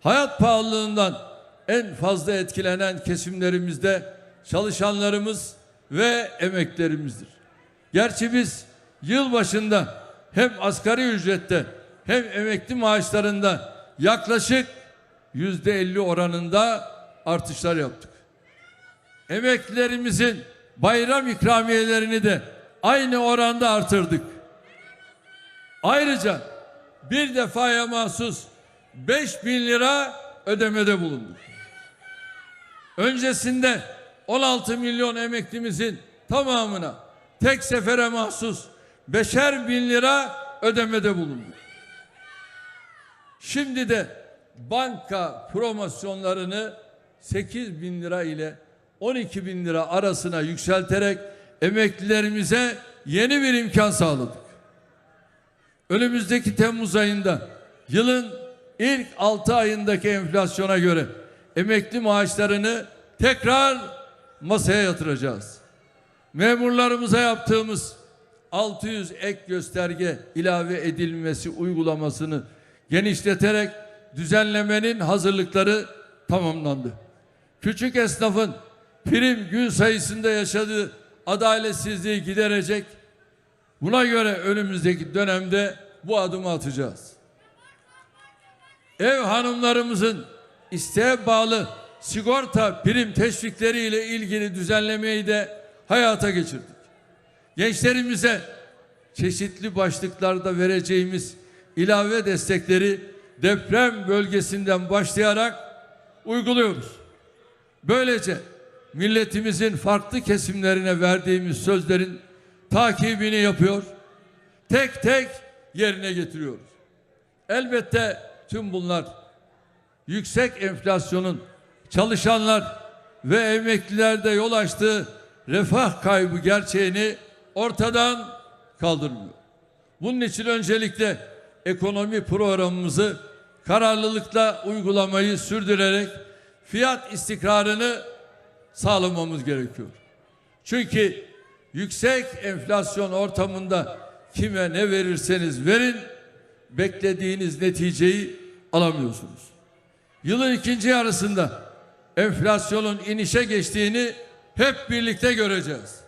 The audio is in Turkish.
hayat pahalılığından en fazla etkilenen kesimlerimizde çalışanlarımız ve emeklerimizdir. Gerçi biz yıl başında hem asgari ücrette hem emekli maaşlarında yaklaşık yüzde elli oranında artışlar yaptık. Emeklilerimizin bayram ikramiyelerini de aynı oranda artırdık. Ayrıca bir defaya mahsus 5 bin lira ödemede bulunduk. Öncesinde 16 milyon emeklimizin tamamına tek sefere mahsus beşer bin lira ödemede bulunduk. Şimdi de banka promosyonlarını 8 bin lira ile 12 bin lira arasına yükselterek emeklilerimize yeni bir imkan sağladık. Önümüzdeki Temmuz ayında yılın ilk 6 ayındaki enflasyona göre emekli maaşlarını tekrar masaya yatıracağız. Memurlarımıza yaptığımız 600 ek gösterge ilave edilmesi uygulamasını genişleterek düzenlemenin hazırlıkları tamamlandı. Küçük esnafın prim gün sayısında yaşadığı adaletsizliği giderecek Buna göre önümüzdeki dönemde bu adımı atacağız. Ev hanımlarımızın isteğe bağlı sigorta prim teşvikleri ile ilgili düzenlemeyi de hayata geçirdik. Gençlerimize çeşitli başlıklarda vereceğimiz ilave destekleri deprem bölgesinden başlayarak uyguluyoruz. Böylece milletimizin farklı kesimlerine verdiğimiz sözlerin takibini yapıyor. Tek tek yerine getiriyoruz. Elbette tüm bunlar yüksek enflasyonun çalışanlar ve emeklilerde yol açtığı refah kaybı gerçeğini ortadan kaldırmıyor. Bunun için öncelikle ekonomi programımızı kararlılıkla uygulamayı sürdürerek fiyat istikrarını sağlamamız gerekiyor. Çünkü yüksek enflasyon ortamında kime ne verirseniz verin beklediğiniz neticeyi alamıyorsunuz. Yılın ikinci yarısında enflasyonun inişe geçtiğini hep birlikte göreceğiz.